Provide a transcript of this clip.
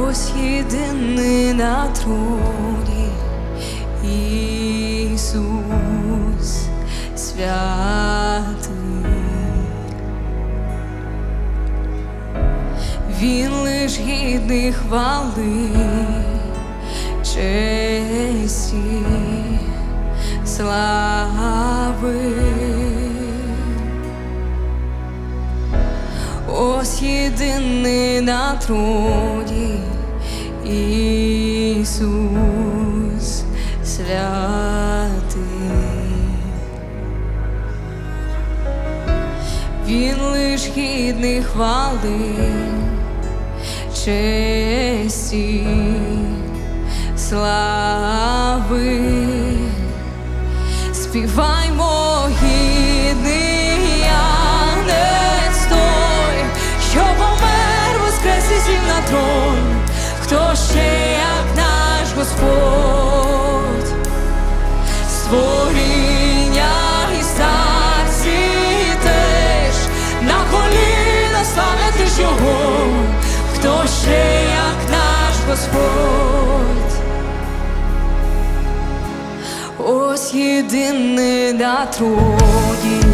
Ось єдиний на троні Ісус святий, Він лиш гідний хвали, честі, слави. Ось єдиний на троні Ісус святий, Він лиш гідний хвали, честі, слави, співаймо. Господь, створіння і старці на коліна славляти ж хто ще як наш Господь, ось єдиний на троні.